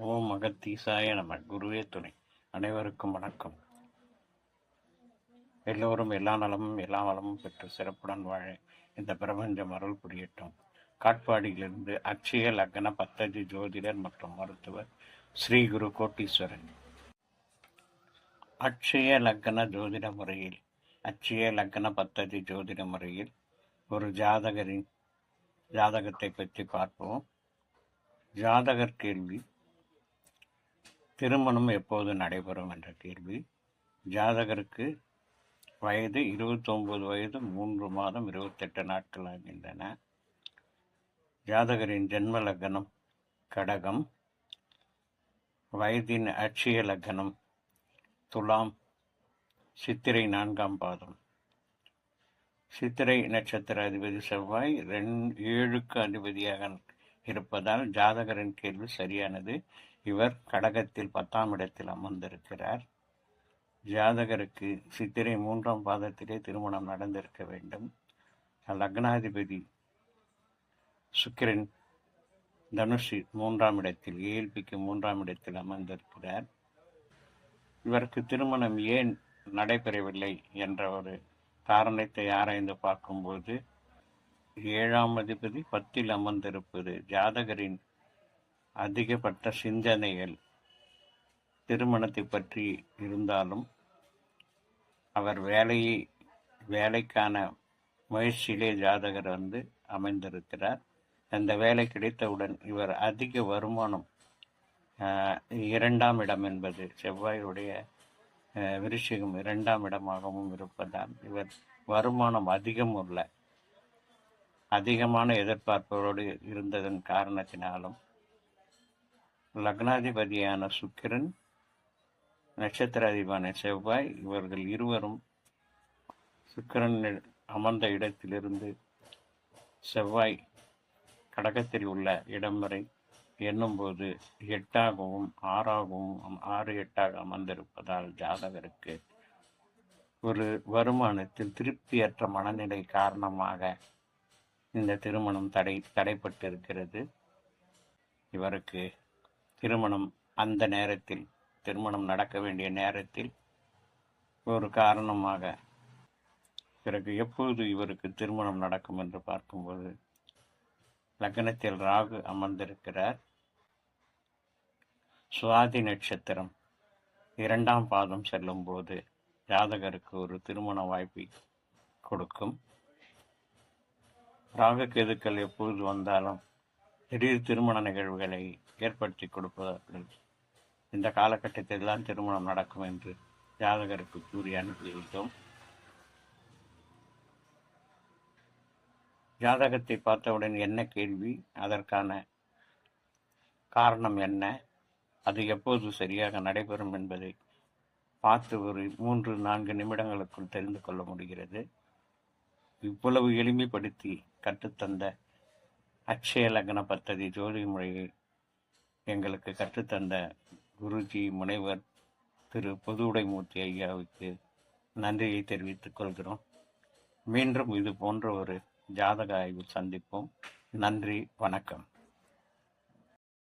ஓம் மகத்தீசாய நம. குருவே துணை. அனைவருக்கும் வணக்கம். எல்லோரும் எல்லா நலமும் எல்லா வளமும் பெற்று சிறப்புடன் வாழ இந்த பிரபஞ்சம் அருள் புரியட்டும். காட்பாடியிலிருந்து அக்ஷய லக்ன பத்தஜி ஜோதிடர் மற்றும் மருத்துவர் ஸ்ரீ குரு கோட்டீஸ்வரன். அக்ஷய லக்ன ஜோதிட முறையில் அக்ஷய லக்ன பத்ததி ஜோதிட முறையில் ஒரு ஜாதகரின் ஜாதகத்தை பற்றி பார்ப்போம். ஜாதகர் கேள்வி திருமணம் எப்போது நடைபெறும் என்ற கேள்வி. ஜாதகருக்கு வயது இருபத்தொன்பது வயது மூன்று மாதம் இருபத்தெட்டு நாட்கள் ஆகின்றன. ஜாதகரின் ஜென்ம லக்னம் கடகம். வயதின் அட்சய லக்னம் துலாம். சித்திரை நான்காம் பாதம். சித்திரை நட்சத்திர அதிபதி செவ்வாய் ரெண் ஏழுக்கு அதிபதியாக இருப்பதால் ஜாதகரின் கேள்வி சரியானது. இவர் கடகத்தில் பத்தாம் இடத்தில் அமர்ந்திருக்கிறார். ஜாதகருக்கு சித்திரை மூன்றாம் பாதத்திலே திருமணம் நடந்திருக்க வேண்டும். லக்னாதிபதி சுக்கிரன் தனுஷி மூன்றாம் இடத்தில் ஏஎல்பிக்கு மூன்றாம் இடத்தில் அமர்ந்திருக்கிறார். இவருக்கு திருமணம் ஏன் நடைபெறவில்லை என்ற ஒரு காரணத்தை ஆராய்ந்து பார்க்கும்போது ஏழாம் அதிபதி பத்தில் அமர்ந்திருப்பது ஜாதகரின் அதிகப்பட்ட சிந்தனைகள் திருமணத்தை பற்றி இருந்தாலும் அவர் வேலையை வேலைக்கான முயற்சியிலே ஜாதகர் வந்து அமைந்திருக்கிறார் அந்த வேலை கிடைத்தவுடன் இவர் அதிக வருமானம் இரண்டாம் இடம் என்பது செவ்வாயுடைய விருஷிகம் இரண்டாம் இடமாகவும் இருப்பதால் இவர் வருமானம் அதிகம் உள்ள அதிகமான எதிர்பார்ப்புகளோடு இருந்ததன் காரணத்தினாலும் லக்னாதிபதியான சுக்கிரன் நட்சத்திராதிபான செவ்வாய் இவர்கள் இருவரும் சுக்கிரன் அமர்ந்த இடத்திலிருந்து செவ்வாய் கடகத்தில் உள்ள இடம் வரை எண்ணும்போது எட்டாகவும் ஆறாகவும் ஆறு எட்டாக அமர்ந்திருப்பதால் ஜாதகருக்கு ஒரு வருமானத்தில் திருப்தியற்ற மனநிலை காரணமாக இந்த திருமணம் தடை தடைப்பட்டிருக்கிறது. இவருக்கு திருமணம் அந்த நேரத்தில் திருமணம் நடக்க வேண்டிய நேரத்தில் ஒரு காரணமாக பிறகு எப்பொழுது இவருக்கு திருமணம் நடக்கும் என்று பார்க்கும்போது லக்னத்தில் ராகு அமர்ந்திருக்கிறார். சுவாதி நட்சத்திரம் இரண்டாம் பாதம் செல்லும் போது ஜாதகருக்கு ஒரு திருமண வாய்ப்பை கொடுக்கும். ராகு கேதுக்கள் எப்பொழுது வந்தாலும் திடீர் திருமண நிகழ்வுகளை ஏற்படுத்தி கொடுப்பதற்கு இந்த காலகட்டத்தில் தான் திருமணம் நடக்கும் என்று ஜாதகருக்கு கூறி அனுப்பிவிட்டோம். ஜாதகத்தை பார்த்தவுடன் என்ன கேள்வி? அதற்கான காரணம் என்ன? அது எப்போது சரியாக நடைபெறும் என்பதை பார்த்து ஒரு மூன்று நான்கு நிமிடங்களுக்குள் தெரிந்து கொள்ள முடிகிறது. இவ்வளவு எளிமைப்படுத்தி கற்றுத்தந்த அக்ஷய லக்ன பத்ததி ஜோதி முறையை எங்களுக்கு கற்றுத்தந்த குருஜி முனைவர் திரு பொதுவுடைமூர்த்தி ஐயாவுக்கு நன்றியை தெரிவித்துக் கொள்கிறோம். மீண்டும் இது போன்ற ஒரு ஜாதக ஆய்வு சந்திப்போம். நன்றி வணக்கம்.